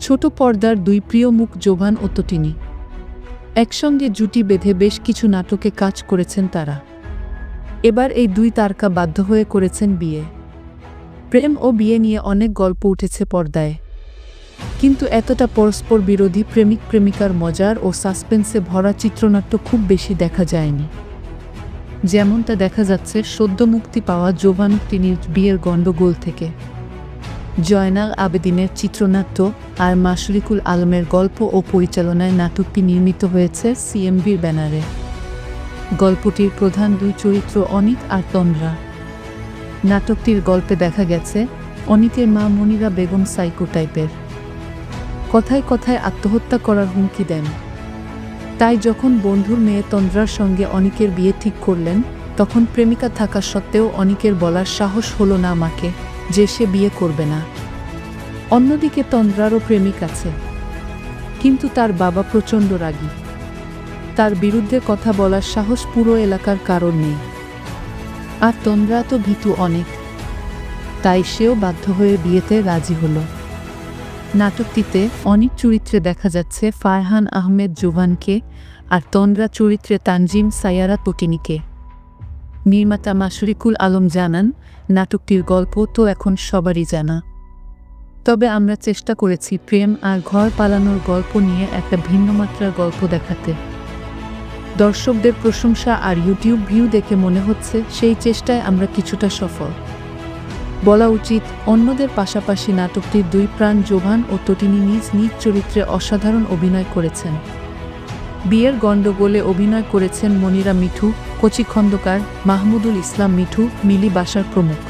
ছোট পর্দার দুই প্রিয় মুখ জোভান ও তটিনী। একসঙ্গে জুটি বেঁধে বেশ কিছু নাটকে কাজ করেছেন তারা। এবার এই দুই তারকা বাধ্য হয়ে করেছেন বিয়ে। প্রেম ও বিয়ে নিয়ে অনেক গল্প উঠেছে পর্দায়। কিন্তু এতটা পরস্পর বিরোধী প্রেমিক প্রেমিকার মজার ও সাসপেন্সে ভরা চিত্রনাট্য খুব বেশি দেখা যায়নি। যেমনটা দেখা যাচ্ছে, সদ্য মুক্তি পাওয়া জোভানুক্তিনির বিয়ের গণ্ডগোল থেকে। জয়নাল আবেদিনের চিত্রনাট্য আর মাশরিকুল আলমের গল্প ও পরিচালনায় নাটকটি নির্মিত হয়েছে সিএমবির ব্যানারে। গল্পটির প্রধান দুই চরিত্র অনিক আর তন্দ্রা। নাটকটির গল্পে দেখা গেছে অনিকের মা মনিরা বেগম সাইকো টাইপের। কথায় কথায় আত্মহত্যা করার হুমকি দেন। তাই যখন বন্ধুর মেয়ে তন্দ্রার সঙ্গে অনিকের বিয়ে ঠিক করলেন, তখন প্রেমিকা থাকা সত্ত্বেও অনিকের বলার সাহস হলো না মাকে। যে সে বিয়ে করবে না। অন্যদিকে তন্দ্রারও প্রেমিক আছে। কিন্তু তার বাবা প্রচণ্ড রাগী। তার বিরুদ্ধে কথা বলার সাহস পুরো এলাকার কারণ নেই। আর তন্দ্রা তো ভীতু অনেক। তাই সেও বাধ্য হয়ে বিয়েতে রাজি হলো। নাটকটিতে অনেক চরিত্রে দেখা যাচ্ছে ফারহান আহমেদ জোভানকে আর তন্দ্রা চরিত্রে তানজিম সায়ারা তটিনীকে নির্মাতা মাসরিকুল আলম জানান, নাটকটির গল্প তো এখন সবারই জানা। তবে আমরা চেষ্টা করেছি প্রেম আর ঘর পালানোর গল্প নিয়ে একটা ভিন্ন মাত্রার গল্প দেখাতে। দর্শকদের প্রশংসা আর ইউটিউব ভিউ দেখে মনে হচ্ছে সেই চেষ্টায় আমরা কিছুটা সফল। বলা উচিত, অন্যদের পাশাপাশি নাটকটির দুই প্রাণ জোভান ও তটিনী নিজ নিজ চরিত্রে অসাধারণ অভিনয় করেছেন। বিয়ের গণ্ডগোলে অভিনয় করেছেন মনিরা মিঠু কচি খন্দকার মাহমুদুল ইসলাম মিঠু মিলি বাসার প্রমুখ।